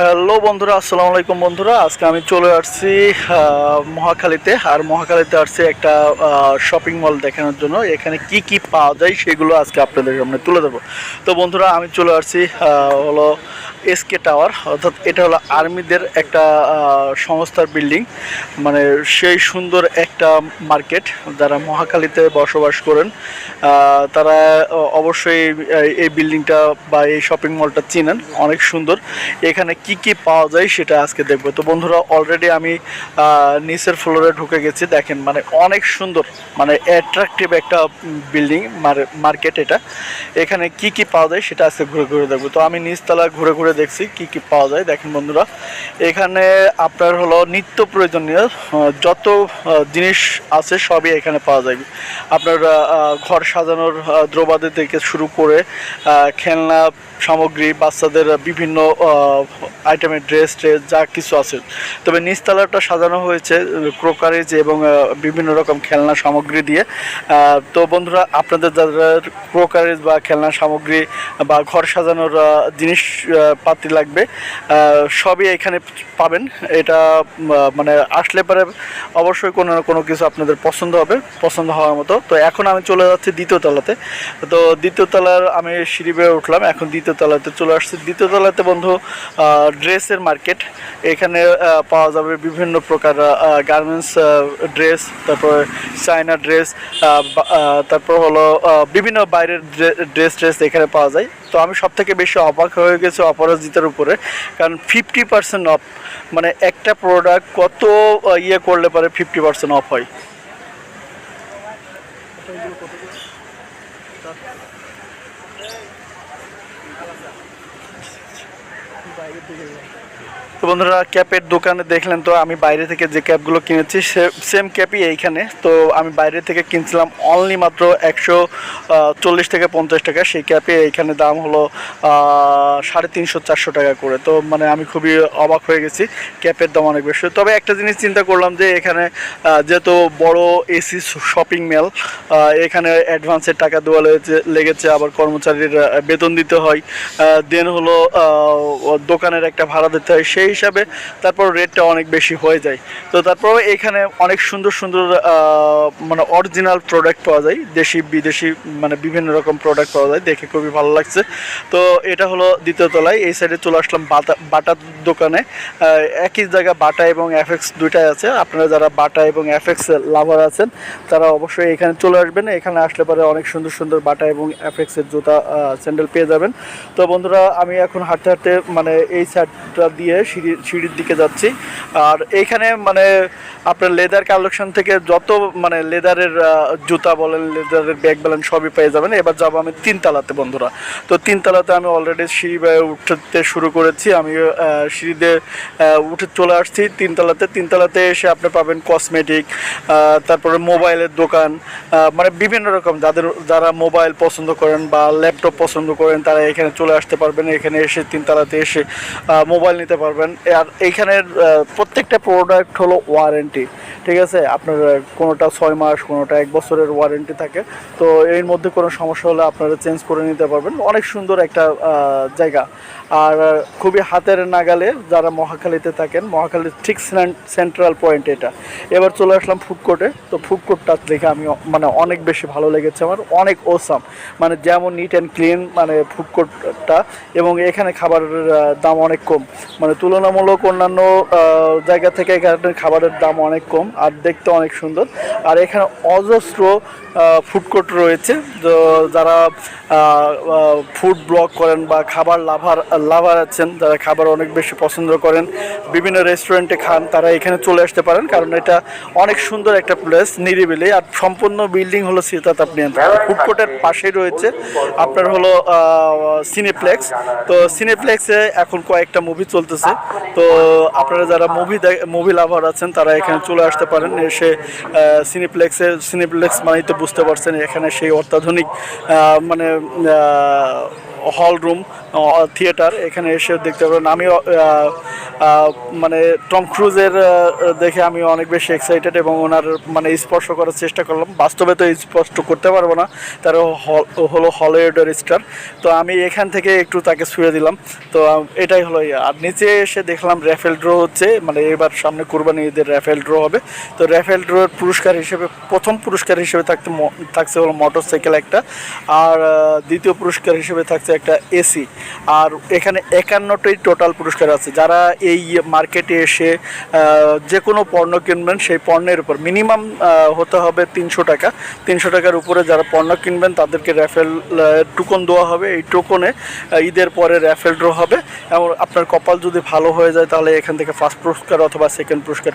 Hello বন্ধুরা, আসসালামু আলাইকুম বন্ধুরা। আজকে আমি চলে আসছি মহাখালীতে। আর মহাখালীতে আসছি একটা শপিং মল দেখানোর জন্য। এখানে কি কি পাওয়া যায় সেগুলো আজকে আপনাদের সামনে তুলে দেবো তো বন্ধুরা, আমি চলে আসছি হলো এসকে টাওয়ার অর্থাৎ এটা হলো আর্মিদের একটা সংস্থার বিল্ডিং মানে সেই সুন্দর একটা মার্কেট যারা মহাখালীতে বসবাস করেন তারা অবশ্যই এই বিল্ডিংটা বা এই শপিং মলটা চিনেন। অনেক সুন্দর। এখানে কি কি পাওয়া যায় সেটা আজকে দেখব। তো বন্ধুরা অলরেডি আমি নিচের ফ্লোরে ঢুকে গেছি। দেখেন মানে অনেক সুন্দর মানে অ্যাট্রাকটিভ একটা বিল্ডিং মার্কেট এটা। এখানে কি কি পাওয়া যায় সেটা আজকে ঘুরে ঘুরে দেখব। তো আমি নিচতলা ঘুরে ঘুরে দেখছি কি কি পাওয়া যায়। দেখেন বন্ধুরা এখানে আপনার হলো নিত্য প্রয়োজনীয় যত জিনিস আছে সবই এখানে পাওয়া যাবে আপনার ঘর সাজানোর আহ, দ্রব্যাদি থেকে শুরু করে খেলনা সামগ্রী, বাচ্চাদের বিভিন্ন আইটেমের ড্রেস ট্রেস যা কিছু আছে। তবে নিচতলাটা সাজানো হয়েছে ক্রোকারেজ এবং বিভিন্ন রকম খেলনা সামগ্রী দিয়ে। তো বন্ধুরা, আপনাদের যাদের ক্রোকারেজ বা খেলনা সামগ্রী বা ঘর সাজানোর জিনিস পাতি লাগবে সবই এখানে পাবেন। এটা মানে আসলে পরে অবশ্যই কোনো না কোনো কিছু আপনাদের পছন্দ হবে, পছন্দ হওয়ার মতো। তো এখন আমি চলে যাচ্ছি দ্বিতীয় তলাতে। তো দ্বিতীয় তলার আমি সিঁড়ি বেয়ে উঠলাম। এখন দ্বিতীয় তলাতে চলে আসছি। দ্বিতীয় তলাতে বন্ধু ড্রেসের মার্কেট। এখানে পাওয়া যাবে বিভিন্ন প্রকার গার্মেন্টস ড্রেস তারপর চায়না ড্রেস তারপর হলো বিভিন্ন বাইরের ড্রেস ট্রেস এখানে পাওয়া যায়। তো আমি সব থেকে বেশি অবাক হয়ে গেছি অপরাজিতার উপরে, কারণ ফিফটি পার্সেন্ট অফ মানে একটা প্রোডাক্ট কত ইয়ে করলে পরে ফিফটি পার্সেন্ট অফ হয়। আলাদা তো বন্ধুরা, ক্যাপের দোকানে দেখলেন তো আমি বাইরে থেকে যে ক্যাপগুলো কিনেছি সেম ক্যাপই এইখানে। তো আমি বাইরে থেকে কিনছিলাম অনলি মাত্র একশো চল্লিশ থেকে পঞ্চাশ টাকা। সেই ক্যাপে এইখানে দাম হলো সাড়ে তিনশো, চারশো টাকা করে। তো মানে আমি খুবই অবাক হয়ে গেছি ক্যাপের দাম অনেক বেশি। তবে একটা জিনিস চিন্তা করলাম যে এখানে যেহেতু বড় এসি শপিং মেল এখানে অ্যাডভান্সের টাকা দেওয়া লেগেছে আবার কর্মচারীর বেতন দিতে হয়। দেন হলো দোকানের একটা ভাড়া দিতে হয়, সেই হিসাবে তারপর রেটটা অনেক বেশি হয়ে যায়। তো তারপর এখানে অনেক সুন্দর সুন্দর মানে অরিজিনাল প্রোডাক্ট পাওয়া যায়, দেশি, বিদেশি মানে বিভিন্ন রকম প্রোডাক্ট পাওয়া যায়, দেখে খুবই ভালো লাগছে। তো এটা হলো দ্বিতীয় তলায়, এই সাইডে চলে আসলাম বাটা বাটার দোকানে। একই জায়গা বাটা এবং এফএক্স দুইটাই আছে। আপনারা যারা বাটা এবং এফএক্স লাভার আছেন, তারা অবশ্যই এখানে চলে আসবেন। এখানে আসলে পরে অনেক সুন্দর সুন্দর বাটা এবং এফএক্সের জুতা স্যান্ডেল পেয়ে যাবেন। তো বন্ধুরা, আমি এখন হাঁটতে হাঁটতে মানে এই সাইডটা দিয়ে সিঁড়ি, সিঁড়ির দিকে যাচ্ছি। আর এইখানে মানে আপনার লেদার কালেকশন থেকে যত মানে লেদারের জুতা বলেন লেদারের ব্যাগ বলেন, সবই পেয়ে যাবেন। এবার যাব আমি তিনতলাতে, বন্ধুরা। তো তিনতলাতে আমি অলরেডি সিঁড়ি উঠতে শুরু করেছি। আমি সিঁড়িতে উঠে চলে আসছি তিনতলাতে। তিনতলাতে এসে আপনি পাবেন কসমেটিক তারপরে মোবাইলের দোকান মানে বিভিন্ন রকম। যাদের, যারা মোবাইল পছন্দ করেন বা ল্যাপটপ পছন্দ করেন, তারা এখানে চলে আসতে পারবেন। এখানে এসে তিনতলাতে আহ, মোবাইল নিতে পারবেন। আর এইখানের প্রত্যেকটা প্রোডাক্ট হলো ওয়ারেন্টি ঠিক আছে? আপনার কোনোটা ছয় মাস কোনোটা এক বছরের ওয়ারেন্টি থাকে। তো এর মধ্যে কোনো সমস্যা হলে আপনারা চেঞ্জ করে নিতে পারবেন। অনেক সুন্দর একটা জায়গা। আর খুবই হাতের নাগালে যারা মহাখালীতে থাকেন মহাখালীর ঠিক সেন্ট্রাল পয়েন্ট এটা। এবার চলে আসলাম ফুড কোর্টে তো ফুড কোর্টটা দেখে আমি মানে অনেক বেশি ভালো লেগেছে আমার। অনেক ওসাম মানে যেমন নিট অ্যান্ড ক্লিন মানে ফুড কোর্টটা এবং এখানে খাবারের দাম অনেক কম। মানে তুলনামূলক অন্যান্য জায়গা থেকে এখানে খাবারের দাম অনেক কম আর দেখতে অনেক সুন্দর। আর এখানে অজস্র ফুড কোর্ট রয়েছে। যারা ফুড ব্লগ করেন বা খাবার লাভার লাভার আছেন, যারা খাবার অনেক বেশি পছন্দ করেন, বিভিন্ন রেস্টুরেন্টে খান, তারা এখানে চলে আসতে পারেন। কারণ এটা অনেক সুন্দর একটা প্লেস নিরিবিলি। আর সম্পূর্ণ বিল্ডিং হলো সীতাতাপ নিয়ন্ত্রণ ফুড কোর্টের পাশেই রয়েছে। আপনার হলো সিনেপ্লেক্স তো সিনেপ্লেক্সে এখন কয়েকটা মুভি চলতেছে। তো আপনারা যারা মুভি মুভি লাভার আছেন, তারা এখানে চলে আসতে পারেন। এসে সিনেপ্লেক্সে সিনিপ্লেক্স মানেই তো বুঝতে পারছেন, এখানে সেই অত্যাধুনিক মানে হল রুম থিয়েটার এখানে এসে দেখতে পারেন আমি মানে টম ক্রুজের দেখে আমি অনেক বেশি এক্সাইটেড এবং ওনার মানে স্পর্শ করার চেষ্টা করলাম। বাস্তবে তো স্পষ্ট করতে পারব না। তার হল হলো হলিউডের স্টার তো আমি এখান থেকে একটু তাকে ছুঁয়ে দিলাম। তো এটাই হলো ইয়ে। আর নিচে এসে দেখলাম র্যাফেল ড্র হচ্ছে। মানে এবার সামনে কুরবানি ঈদের র্যাফেল ড্র হবে। তো র্যাফেল ড্রোর পুরস্কার হিসেবে, প্রথম পুরস্কার হিসেবে থাকতে থাকছে হলো মোটর সাইকেল একটা। আর দ্বিতীয় পুরস্কার হিসেবে থাকছে একটা এসি আর এখানে একান্নটাই টোটাল পুরস্কার আছে। যারা এই মার্কেটে এসে যে কোনো পণ্য কিনবেন, সেই পণ্যের উপর মিনিমাম হতে হবে তিনশো টাকা। তিনশো টাকার উপরে যারা পণ্য কিনবেন, তাদেরকে র্যাফেল টোকন দেওয়া হবে। এই টোকনে ঈদের পরে র্যাফেল ড্র হবে। এবং আপনার কপাল যদি ভালো হয়ে যায়, তাহলে এখান থেকে ফার্স্ট পুরস্কার অথবা সেকেন্ড পুরস্কার